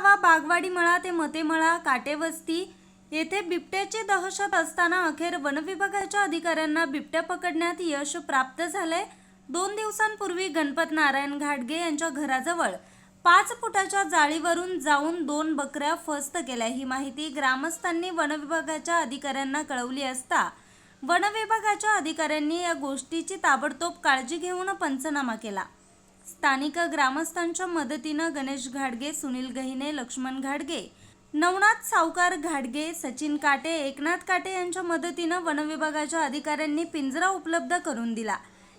हा बागवाडी मळा ते मतेमळा काटेवस्ती येथे बिबट्याची दहशत असताना अखेर वनविभागाच्या अधिकाऱ्यांना बिबट्या पकडण्यात यश प्राप्त झाले दोन दिवसांपूर्वी गणपत नारायण घाटगे यांच्या घराजवळ पाच फुटाच्या जाळीवरून जाऊन दोन बकऱ्या फस्त केल्या. ही माहिती ग्रामस्थांनी वनविभागाच्या अधिकाऱ्यांना कळवली असता वनविभागाच्या अधिकाऱ्यांनी या गोष्टीची ताबडतोब काळजी घेऊन पंचनामा केला. स्थानिक ग्रामस्थांच्या मदतीनं गणेश घाडगे सुनील गहिने लक्ष्मण घाडगे नवनाथ सावकार घाडगे सचिन काटे एकनाथ काटे यांच्या मदतीनं वनविभागाच्या अधिकाऱ्यांनी पिंजरा उपलब्ध करून दिला.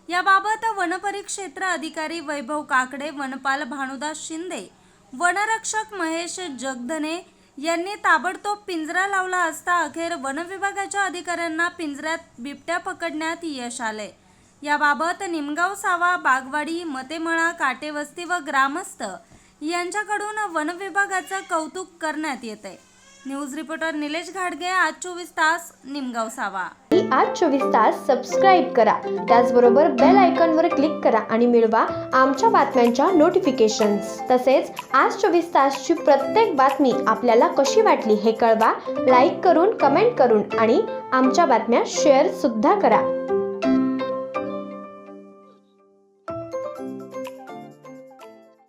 याबाबत वनपरिक्षेत्र अधिकारी वैभव काकडे वनपाल भानुदास शिंदे वनरक्षक महेश जगधने यांनी ताबडतोब पिंजरा लावला असता अखेर वनविभागाच्या अधिकाऱ्यांना पिंजऱ्यात बिबट्या पकडण्यात यश आले याबाबत निमगाव सावा बागवाडी मतेमळा काटेवस्ती व ग्रामस्थ यांच्याकडून वनविभागाचं कौतुक करण्यात येत आहे न्यूज रिपोर्टर निलेश घाडगे आज चोवीस तास निमगाव सावा आज चोवीस तास सबस्क्राईब करा. त्याचबरोबर बेल आयकॉनवर क्लिक करा आणि मिळवा आमच्या बातम्यांच्या नोटिफिकेशन्स तसेच आज चोवीस तासची प्रत्येक बातमी आपल्याला कशी वाटली हे कळवा. लाईक करून कमेंट करून आणि आमच्या बातम्या शेअर सुद्धा करा.